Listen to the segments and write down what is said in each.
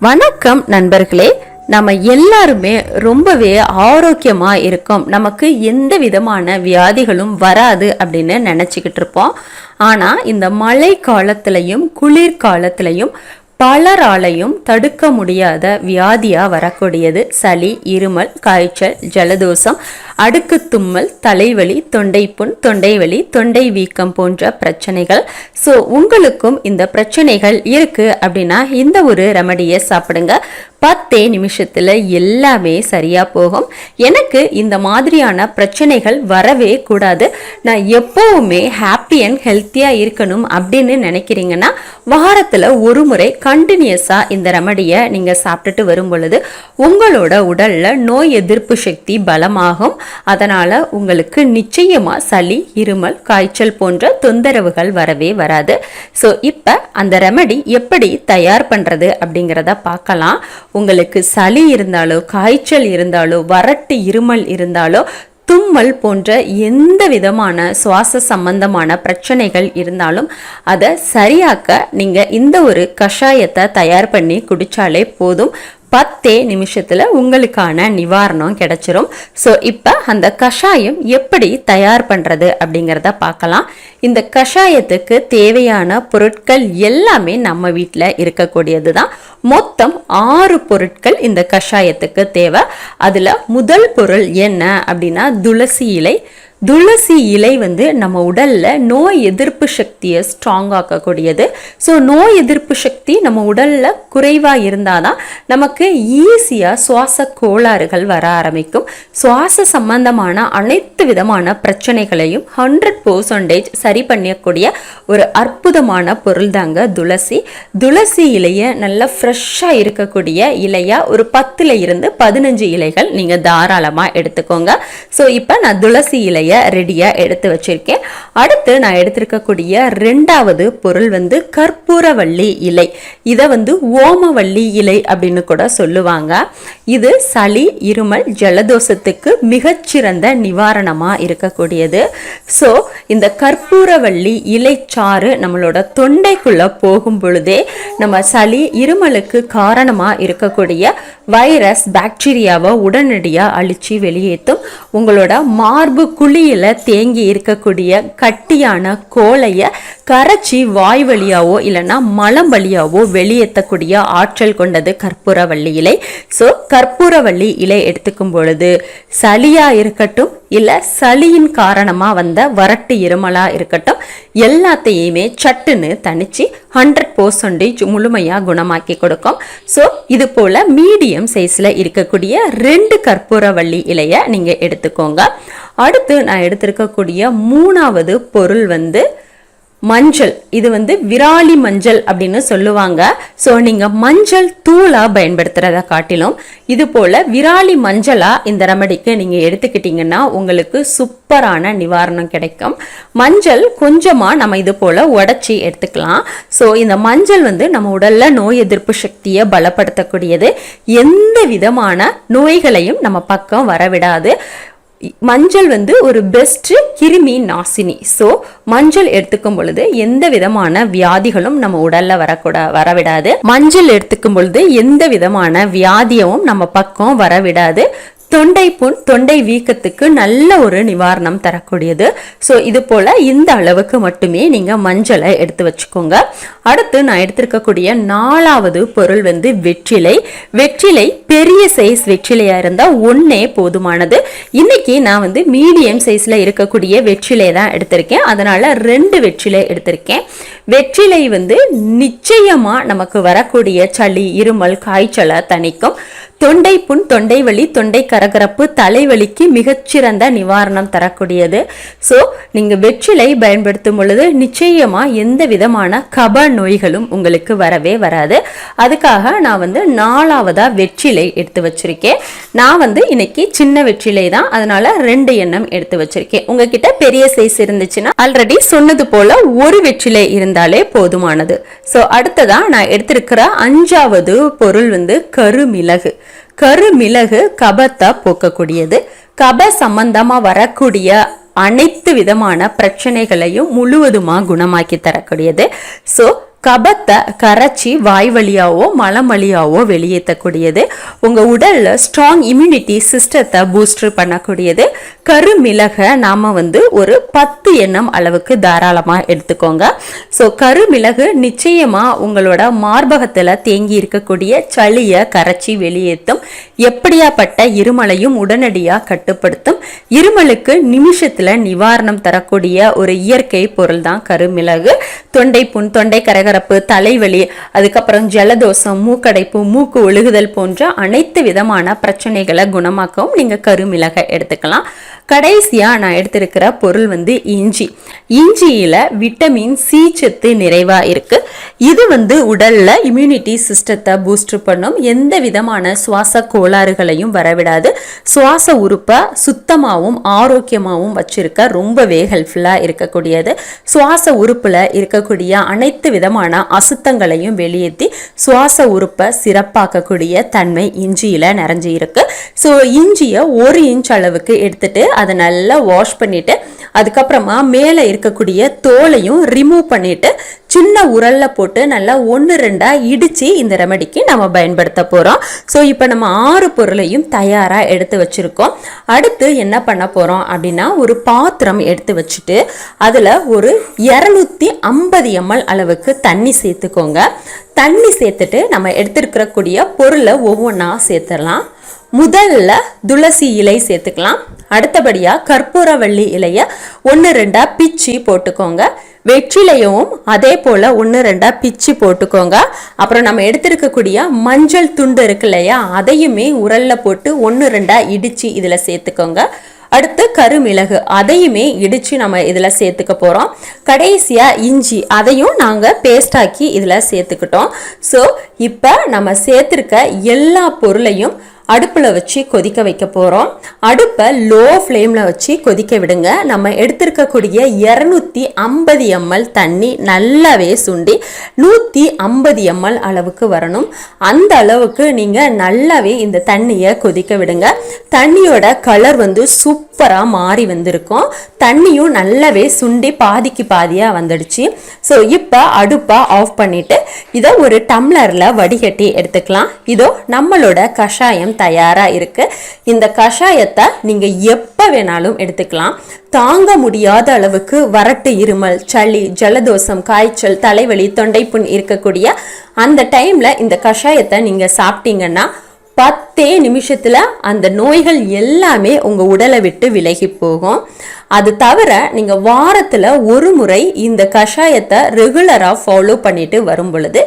வணக்கம் நண்பர்களே. நம்ம எல்லாருமே ரொம்பவே ஆரோக்கியமா இருக்கோம். நமக்கு எந்த விதமான வியாதிகளும் வராது அப்படின்னு நினச்சிக்கிட்டு இருப்போம். ஆனா இந்த மழை காலத்திலையும் குளிர்காலத்திலையும் பலராலையும் தடுக்க முடியாத வியாதியாக வரக்கூடியது சளி இருமல் காய்ச்சல் ஜலதோஷம் அடுக்கு தும்மல் தலைவலி தொண்டைப்புண் தொண்டைவலி தொண்டை வீக்கம் போன்ற பிரச்சனைகள். ஸோ உங்களுக்கும் இந்த பிரச்சனைகள் இருக்குது அப்படின்னா இந்த ஒரு ரெமடியை சாப்பிடுங்க. பத்தே நிமிஷத்தில் எல்லாமே சரியாக போகும். எனக்கு இந்த மாதிரியான பிரச்சனைகள் வரவே கூடாது. நான் எப்போவுமே ஹாப்பி அண்ட் ஹெல்த்தியாக இருக்கணும் அப்படின்னு நினைக்கிறீங்கன்னா வாரத்தில் ஒரு முறை கண்டினியூஸாக இந்த ரெமடியை நீங்கள் சாப்பிட்டுட்டு வரும் பொழுது உங்களோட உடலில் நோய் எதிர்ப்பு சக்தி பலமாகும். அதனால் உங்களுக்கு நிச்சயமாக சளி இருமல் காய்ச்சல் போன்ற தொந்தரவுகள் வரவே வராது. ஸோ இப்போ அந்த ரெமடி எப்படி தயார் பண்ணுறது அப்படிங்கிறத பார்க்கலாம். உங்களுக்கு சளி இருந்தாலோ காய்ச்சல் இருந்தாலோ வறட்டு இருமல் இருந்தாலோ தும்மல் போன்ற எந்த விதமான சுவாச சம்பந்தமான பிரச்சனைகள் இருந்தாலும் அதை சரியாக்க நீங்க இந்த ஒரு கஷாயத்தை தயார் பண்ணி குடிச்சாலே போதும். பத்தே நிமிஷத்தில் உங்களுக்கான நிவாரணம் கிடைச்சிரும். ஸோ இப்போ அந்த கஷாயம் எப்படி தயார் பண்ணுறது அப்படிங்கிறத பார்க்கலாம். இந்த கஷாயத்துக்கு தேவையான பொருட்கள் எல்லாமே நம்ம வீட்டில் இருக்கக்கூடியது தான் மொத்தம் ஆறு பொருட்கள் இந்த கஷாயத்துக்கு தேவை. அதில் முதல் பொருள் என்ன அப்படின்னா துளசி இலை துளசி இலை வந்து நம்ம உடலில் நோய் எதிர்ப்பு சக்தியை ஸ்ட்ராங் ஆக்கக்கூடியது. ஸோ நோய் எதிர்ப்பு சக்தி நம்ம உடலில் குறைவாக இருந்தால் தான் நமக்கு ஈஸியாக சுவாச கோளாறுகள் வர ஆரம்பிக்கும். சுவாச சம்பந்தமான அனைத்து விதமான பிரச்சனைகளையும் ஹண்ட்ரட் பர்சன்டேஜ் சரி பண்ணக்கூடிய ஒரு அற்புதமான பொருள் தாங்க துளசி. துளசி இலையை நல்லா ஃப்ரெஷ்ஷாக இருக்கக்கூடிய இலையாக ஒரு பத்தில் இருந்து பதினஞ்சு இலைகள் நீங்கள் தாராளமாக எடுத்துக்கோங்க. ஸோ இப்போ நான் துளசி இலையை ரெடியாக எடுத்து வச்சிருக்கேன். அடுத்து நான் எடுத்திருக்கக்கூடிய ரெண்டாவது பொருள் வந்து கற்பூரவள்ளி இலை. இதை வந்து ஓமவள்ளி இலை அப்படின்னு கூட சொல்லுவாங்க. இது சளி இருமல் ஜலதோஷத்துக்கு மிகச்சிறந்த நிவாரணமாக இருக்கக்கூடியது. ஸோ இந்த கற்பூரவள்ளி இலைச்சாறு நம்மளோட தொண்டைக்குள்ள போகும் பொழுதே நம்ம சளி இருமலுக்கு காரணமாக இருக்கக்கூடிய வைரஸ் பாக்டீரியாவை உடனடியாக அழித்து வெளியேற்றும் உங்களோட மார்பு குழியில் தேங்கி இருக்கக்கூடிய கட்டியான கோலையை கரைச்சி வாய் வழியாவோ இல்லைன்னா மலம் வழியாவோ வெளியேற்றக்கூடிய ஆற்றல் கொண்டது கற்பூரவள்ளி இலை. ஸோ கற்பூரவள்ளி இலை எடுத்துக்கும் பொழுது சளியாக இருக்கட்டும் இல்லை சளியின் காரணமாக வந்த வறட்டு இருமலாக இருக்கட்டும் எல்லாத்தையுமே சட்டுன்னு தனித்து ஹண்ட்ரட் பர்சன்டேஜ் முழுமையாக குணமாக்கி கொடுக்கும். ஸோ இது போல் மீடியம் சைஸில் இருக்கக்கூடிய ரெண்டு கற்பூரவள்ளி இலையை நீங்கள் எடுத்துக்கோங்க. அடுத்து நான் எடுத்திருக்கக்கூடிய மூணாவது பொருள் வந்து மஞ்சள். இது வந்து விராலி மஞ்சள் அப்படின்னு சொல்லுவாங்க. ஸோ நீங்கள் மஞ்சள் தூளாக பயன்படுத்துகிறத காட்டிலும் இது போல் விராலி மஞ்சளாக இந்த ரெமடிக்கு நீங்கள் எடுத்துக்கிட்டிங்கன்னா உங்களுக்கு சூப்பரான நிவாரணம் கிடைக்கும். மஞ்சள் கொஞ்சமாக நம்ம இது போல் உடச்சி எடுத்துக்கலாம். ஸோ இந்த மஞ்சள் வந்து நம்ம உடலில் நோய் எதிர்ப்பு சக்தியை பலப்படுத்தக்கூடியது. எந்த விதமான நோய்களையும் நம்ம பக்கம் வரவிடாது. மஞ்சள் வந்து ஒரு பெஸ்ட் கிருமி நாசினி. ஸோ மஞ்சள் எடுத்துக்கும் பொழுது எந்த விதமான வியாதிகளும் நம்ம உடல்ல வரக்கூட வரவிடாது. மஞ்சள் எடுத்துக்கும் பொழுது எந்த விதமான வியாதியும் நம்ம பக்கம் வரவிடாது. தொண்டை புண் தொண்டை வீக்கத்துக்கு நல்ல ஒரு நிவாரணம் தரக்கூடியது. ஸோ இது போல் இந்த அளவுக்கு மட்டுமே நீங்கள் மஞ்சளை எடுத்து வச்சுக்கோங்க. அடுத்து நான் எடுத்திருக்கக்கூடிய நாலாவது பொருள் வந்து வெற்றிலை. வெற்றிலை பெரிய சைஸ் வெற்றிலையாக இருந்தால் ஒன்றே போதுமானது. இன்னைக்கு நான் வந்து மீடியம் சைஸில் இருக்கக்கூடிய வெற்றிலை தான் எடுத்திருக்கேன். அதனால் ரெண்டு வெற்றிலை எடுத்திருக்கேன். வெற்றிலை வந்து நிச்சயமாக நமக்கு வரக்கூடிய சளி இருமல் காய்ச்சலை தணிக்கும். தொண்டை புண் தொண்டை வலி தொண்டை கரகரப்பு தலைவலிக்கு மிகச்சிறந்த நிவாரணம் தரக்கூடியது. ஸோ நீங்கள் வெற்றிலை பயன்படுத்தும் பொழுது நிச்சயமாக எந்த விதமான கப நோய்களும் உங்களுக்கு வரவே வராது. அதுக்காக நான் வந்து நாலாவதாக வெற்றிலை எடுத்து வச்சிருக்கேன். நான் வந்து இன்னைக்கு சின்ன வெற்றிலை தான். அதனால ரெண்டு எண்ணம் எடுத்து வச்சிருக்கேன். உங்ககிட்ட பெரிய சைஸ் இருந்துச்சுன்னா ஆல்ரெடி சொன்னது போல ஒரு வெற்றிலை இருந்தாலே போதுமானது. ஸோ அடுத்ததா நான் எடுத்திருக்கிற அஞ்சாவது பொருள் வந்து கருமிளகு. கருமிளகு கபத்தை போக்கக்கூடியது. கப சம்பந்தமாக வரக்கூடிய அனைத்து விதமான பிரச்சனைகளையும் முழுவதுமா குணமாக்கி தரக்கூடியது. ஸோ கபத்தை கரைச்சி வாய் வழியாவோ மலம் வழியாவோ வெளியேற்றக்கூடியது. உங்கள் உடலில் ஸ்ட்ராங் இம்யூனிட்டி சிஸ்டத்தை பூஸ்டர் பண்ணக்கூடியது. கருமிளகை நாம் வந்து ஒரு பத்து எண்ணம் அளவுக்கு தாராளமாக எடுத்துக்கோங்க. ஸோ கருமிளகு நிச்சயமாக உங்களோட மார்பகத்தில் தேங்கி இருக்கக்கூடிய சளியை கரைச்சி வெளியேற்றும் எப்படியாப்பட்ட இருமலையும் உடனடியாக கட்டுப்படுத்தும். இருமலுக்கு நிமிஷத்தில் நிவாரணம் தரக்கூடிய ஒரு இயற்கை பொருள் தான் கருமிளகு. தொண்டை புண் தொண்டை கரகரப்பு தலைவலி அதுக்கப்புறம் ஜலதோஷம் மூக்கடைப்பு மூக்கு ஒழுகுதல் போன்ற அனைத்து விதமான பிரச்சனைகளை குணமாக்கவும் நீங்கள் கருமிளகை எடுத்துக்கலாம். கடைசியாக நான் எடுத்திருக்கிற பொருள் வந்து இஞ்சி. இஞ்சியில் விட்டமின் சி சத்து நிறைவாக இருக்குது இது வந்து உடலில் இம்யூனிட்டி சிஸ்டத்தை பூஸ்ட் பண்ணும். எந்த விதமான சுவாச கோளாறுகளையும் வரவிடாது. சுவாச உறுப்பை சுத்தமாகவும் ஆரோக்கியமாகவும் வச்சுருக்க ரொம்பவே ஹெல்ப்ஃபுல்லாக இருக்கக்கூடியது. சுவாச உறுப்பில் இருக்கக்கூடிய அனைத்து விதமான அசுத்தங்களையும் வெளியேற்றி சுவாச உறுப்பை சிறப்பாக்கக்கூடிய தன்மை இஞ்சியில் நிறைஞ்சி இருக்கு ஸோ இஞ்சியை ஒரு இன்ச் அளவுக்கு எடுத்துட்டு அதை நல்லா வாஷ் பண்ணிவிட்டு அதுக்கப்புறமா மேலே இருக்கக்கூடிய தோலையும் ரிமூவ் பண்ணிவிட்டு சின்ன உரலில் போட்டு நல்லா ஒன்று ரெண்டாக இடித்து இந்த ரெமடிக்கு நம்ம பயன்படுத்த போகிறோம் ஸோ இப்போ நம்ம ஆறு பொருளையும் தயாராக எடுத்து வச்சுருக்கோம். அடுத்து என்ன பண்ண போகிறோம் அப்படின்னா ஒரு பாத்திரம் எடுத்து வச்சுட்டு அதில் ஒரு இரநூத்தி ஐம்பது எம்எல் அளவுக்கு தண்ணி சேர்த்துக்கோங்க. தண்ணி சேர்த்துட்டு நம்ம எடுத்துருக்கக்கூடிய பொருளை ஒவ்வொன்றா சேர்த்துடலாம். முதல்ல துளசி இலை சேர்த்துக்கலாம். அடுத்தபடியாக கற்பூரவள்ளி இலையை ஒன்று ரெண்டாக பிச்சு போட்டுக்கோங்க. வெற்றிலையும் அதே போல் ஒன்று ரெண்டாக பிச்சு போட்டுக்கோங்க. அப்புறம் நம்ம எடுத்துருக்கக்கூடிய மஞ்சள் துண்டு இருக்கு இல்லையா அதையுமே உரலில் போட்டு ஒன்று ரெண்டாக இடித்து இதில் சேர்த்துக்கோங்க. அடுத்து கருமிளகு அதையுமே இடித்து நம்ம இதில் சேர்த்துக்க போகிறோம் கடைசியாக இஞ்சி அதையும் நாங்கள் பேஸ்டாக்கி இதில் சேர்த்துக்கிட்டோம். ஸோ இப்போ நம்ம சேர்த்துருக்க எல்லா பொருளையும் அடுப்பில் வச்சு கொதிக்க வைக்க போகிறோம் அடுப்பை லோ ஃப்ளேமில் வச்சு கொதிக்க விடுங்க. நம்ம எடுத்திருக்கக்கூடிய இரநூத்தி ஐம்பது எம்எல் தண்ணி நல்லாவே சுண்டி நூற்றி ஐம்பது எம்எல் அளவுக்கு வரணும். அந்த அளவுக்கு நீங்கள் நல்லாவே இந்த தண்ணியை கொதிக்க விடுங்க. தண்ணியோட கலர் வந்து சூப்பர் சூப்பராக மாறி வந்திருக்கும். தண்ணியும் நல்லாவே சுண்டி பாதிக்கு பாதியாக வந்துடுச்சு. ஸோ இப்போ அடுப்பை ஆஃப் பண்ணிவிட்டு இதை ஒரு டம்ளரில் வடிகட்டி எடுத்துக்கலாம். இதோ நம்மளோட கஷாயம் தயாராக இருக்குது இந்த கஷாயத்தை நீங்கள் எப்போ வேணாலும் எடுத்துக்கலாம். தாங்க முடியாத அளவுக்கு வறட்டு இருமல் சளி ஜலதோஷம் காய்ச்சல் தலைவலி தொண்டைப்புண் இருக்கக்கூடிய அந்த டைமில் இந்த கஷாயத்தை நீங்கள் சாப்பிட்டீங்கன்னா பத்தே நிமிஷத்தில் அந்த நோய்கள் எல்லாமே உங்கள் உடலை விட்டு விலகி போகும். அது தவிர நீங்கள் வாரத்தில் ஒரு முறை இந்த கஷாயத்தை ரெகுலராக ஃபாலோ பண்ணிட்டு வரும் பொழுது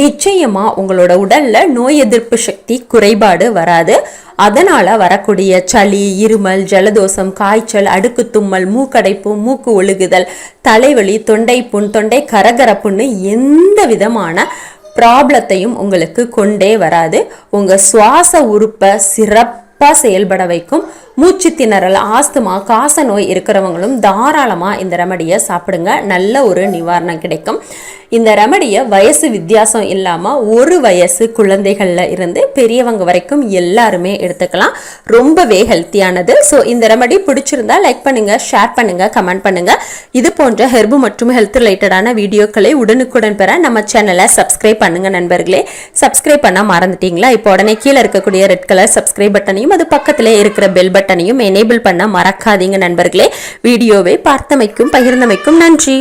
நிச்சயமாக உங்களோட உடலில் நோய் எதிர்ப்பு சக்தி குறைபாடு வராது. அதனால் வரக்கூடிய சளி இருமல் ஜலதோஷம் காய்ச்சல் அடுக்கு தும்மல் மூக்கடைப்பு மூக்கு ஒழுகுதல் தலைவலி தொண்டை புண் தொண்டை கரகரப்புன்னு எந்த விதமான ப்ராப்ளத்தையும் உங்களுக்கு கொண்டே வராது. உங்கள் சுவாச உறுப்பை சிறப்பாக செயல்பட வைக்கும். மூச்சு திணறல் ஆஸ்துமா காச நோய் இருக்கிறவங்களும் தாராளமாக இந்த ரெமடியை சாப்பிடுங்க. நல்ல ஒரு நிவாரணம் கிடைக்கும். இந்த ரெமடியை வயசு வித்தியாசம் இல்லாமல் ஒரு வயசு குழந்தைகளில் இருந்து பெரியவங்க வரைக்கும் எல்லாருமே எடுத்துக்கலாம். ரொம்பவே ஹெல்த்தியானது ஸோ இந்த ரெமடி பிடிச்சிருந்தா லைக் பண்ணுங்கள் ஷேர் பண்ணுங்கள் கமெண்ட் பண்ணுங்கள் இது போன்ற ஹெர்பு மற்றும் ஹெல்த் ரிலேட்டடான வீடியோக்களை உடனுக்குடன் பெற நம்ம சேனலை சப்ஸ்கிரைப் பண்ணுங்கள் நண்பர்களே. சப்ஸ்கிரைப் பண்ண மறந்துட்டீங்களா? இப்போ உடனே கீழே இருக்கக்கூடிய ரெட் கலர் சப்ஸ்கிரைப் பட்டனையும் அது பக்கத்தில் இருக்கிற பெல் பட்டனையும் எனேபிள் பண்ண மறக்காதீங்க நண்பர்களே. வீடியோவை பார்த்தமைக்கும் பகிர்ந்தமைக்கும் நன்றி.